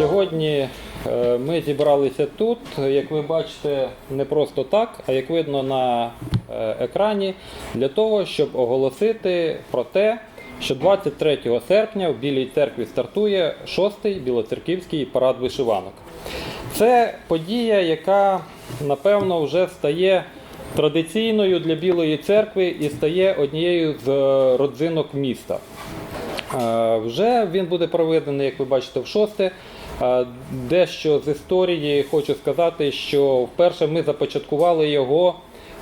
Сьогодні е, ми зібралися тут, як ви бачите, не просто так, а як видно на е, екрані, для того, щоб оголосити про те, що 23 серпня в Білій церкві стартує шостий білоцерківський парад вишиванок. Це подія, яка напевно вже стає традиційною для Білої церкви і стає однією з е, родзинок міста. Вже він буде проведений, як ви бачите, в шосте. Дещо з історії хочу сказати, що вперше ми започаткували його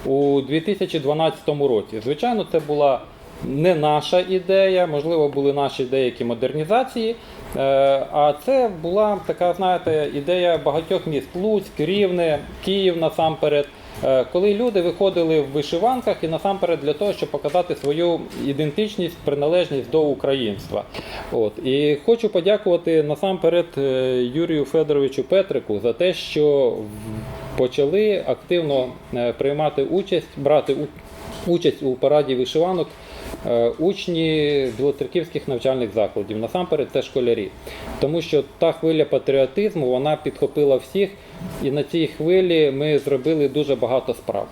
у 2012 році. Звичайно, це була не наша ідея, можливо, були наші деякі модернізації. е, А це була така, знаєте, ідея багатьох міст: Луцьк, Рівне, Київ насамперед. Е, Коли люди виходили в вишиванках і насамперед для того, щоб показати свою ідентичність, приналежність до українства. От і хочу подякувати насамперед е, Юрію Федоровичу Петрику за те, що почали активно е, приймати участь, брати участь у параді вишиванок. Е, Учні білоцерківських навчальних закладів, насамперед це школярі, тому що та хвиля патріотизму вона підхопила всіх, і на цій хвилі ми зробили дуже багато справ.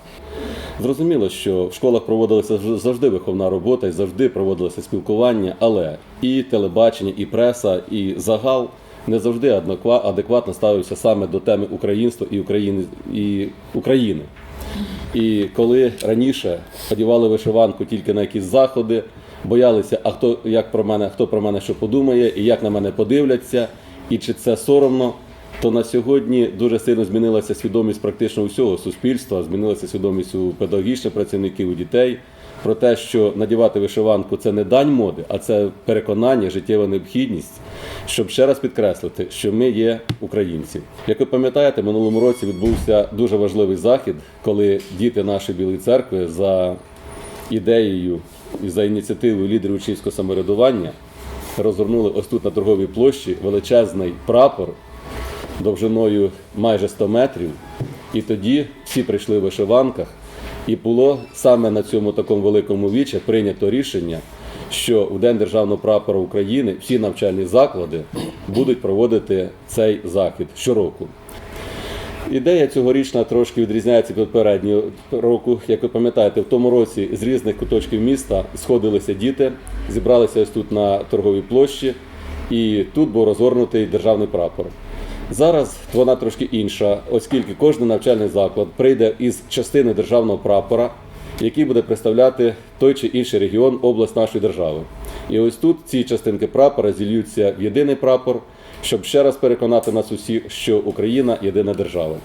Зрозуміло, що в школах проводилася завжди виховна робота і завжди проводилося спілкування, але і телебачення, і преса, і загал не завжди адеква- адекватно ставився саме до теми українства і України і України. І коли раніше одягали вишиванку тільки на якісь заходи, боялися, а хто як про мене, хто про мене що подумає, і як на мене подивляться, і чи це соромно, то на сьогодні дуже сильно змінилася свідомість практично усього суспільства, змінилася свідомість у педагогічних працівників, у дітей про те, що надівати вишиванку це не дань моди, а це переконання, життєва необхідність, щоб ще раз підкреслити, що ми є українці. Як ви пам'ятаєте, минулому році відбувся дуже важливий захід, коли діти нашої Білої церкви за ідеєю і за ініціативою лідерів учнівського самоврядування розгорнули ось тут на торговій площі величезний прапор довжиною майже 100 метрів. І тоді всі прийшли в вишиванках, і було саме на цьому такому великому вічі прийнято рішення, що у День державного прапора України всі навчальні заклади будуть проводити цей захід щороку. Ідея цьогорічна трошки відрізняється від попереднього року. Як ви пам'ятаєте, в тому році з різних куточків міста сходилися діти, зібралися ось тут на торговій площі, і тут був розгорнутий державний прапор. Зараз вона трошки інша, оскільки кожен навчальний заклад прийде із частини державного прапора, який буде представляти той чи інший регіон, область нашої держави. І ось тут ці частинки прапора зільються в єдиний прапор, щоб ще раз переконати нас усіх, що Україна єдина держава.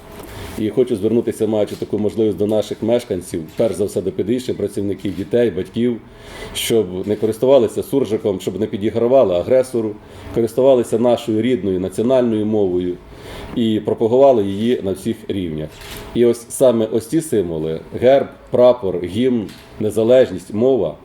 І хочу звернутися, маючи таку можливість до наших мешканців, перш за все до педагогічних працівників, дітей, батьків, щоб не користувалися суржиком, щоб не підігравали агресору, користувалися нашою рідною національною мовою і пропагували її на всіх рівнях. І ось саме ось ці символи: герб, прапор, гімн, незалежність, мова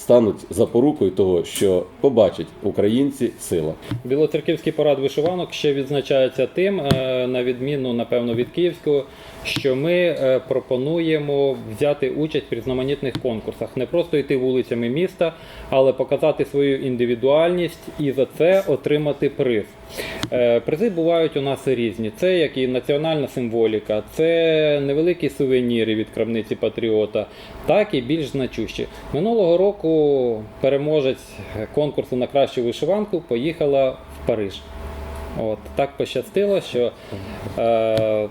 стануть запорукою того, що побачать українці сила. Білоцерківський парад вишиванок ще відзначається тим, е, на відміну, напевно, від київського, що ми е, пропонуємо взяти участь в різноманітних конкурсах, не просто йти вулицями міста, але показати свою індивідуальність і за це отримати приз. Е, Призи бувають у нас різні. Це як і національна символіка, це невеликі сувеніри від крамниці Патріота, так і більш значущі. Минулого року переможець конкурсу на кращу вишиванку поїхала в Париж. От так пощастило, що е,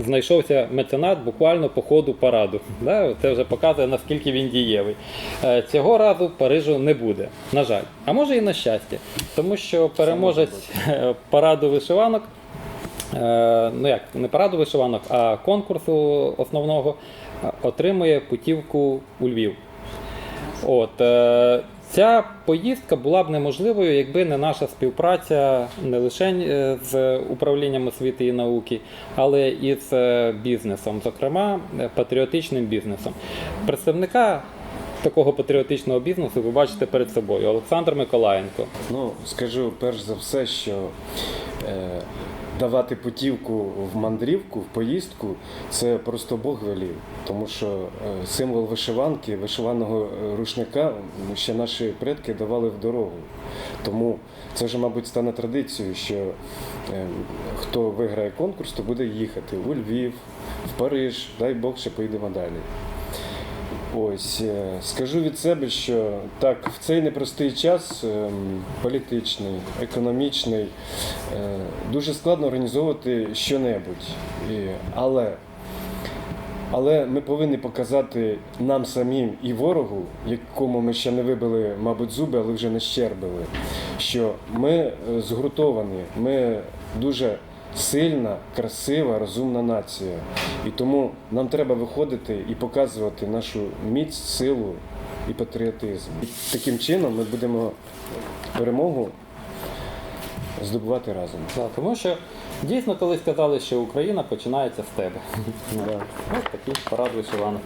знайшовся меценат буквально по ходу параду. Да? Це вже показує, наскільки він дієвий. Е, цього разу Парижу не буде, на жаль. А може і на щастя. Тому що переможець е, параду вишиванок, е, ну як, не параду вишиванок, а конкурсу основного отримує путівку у Львів. От, ця поїздка була б неможливою, якби не наша співпраця не лише е, з управлінням освіти і науки, але і з е, бізнесом, зокрема е, патріотичним бізнесом. Представника такого патріотичного бізнесу ви бачите перед собою Олександр Миколаєнко. Ну, скажу перш за все, що давати путівку в мандрівку, в поїздку, це просто Бог велів. Тому що е, символ вишиванки, вишиваного е, рушника ще наші предки давали в дорогу. Тому це вже, мабуть, стане традицією, що е, хто виграє конкурс, то буде їхати у Львів, в Париж, дай Бог, ще поїдемо далі. Ось е, скажу від себе, що так, в цей непростий час ем, політичний, економічний, е, дуже складно організовувати що-небудь. Але, але ми повинні показати нам самим і ворогу, якому ми ще не вибили, мабуть, зуби, але вже не щербили, що ми е, згуртовані, ми дуже сильна, красива, розумна нація. І тому нам треба виходити і показувати нашу міць, силу і патріотизм. І таким чином ми будемо перемогу здобувати разом. Да, тому що дійсно колись казали, що Україна починається з тебе. Да. Ось такий парад вишиванок.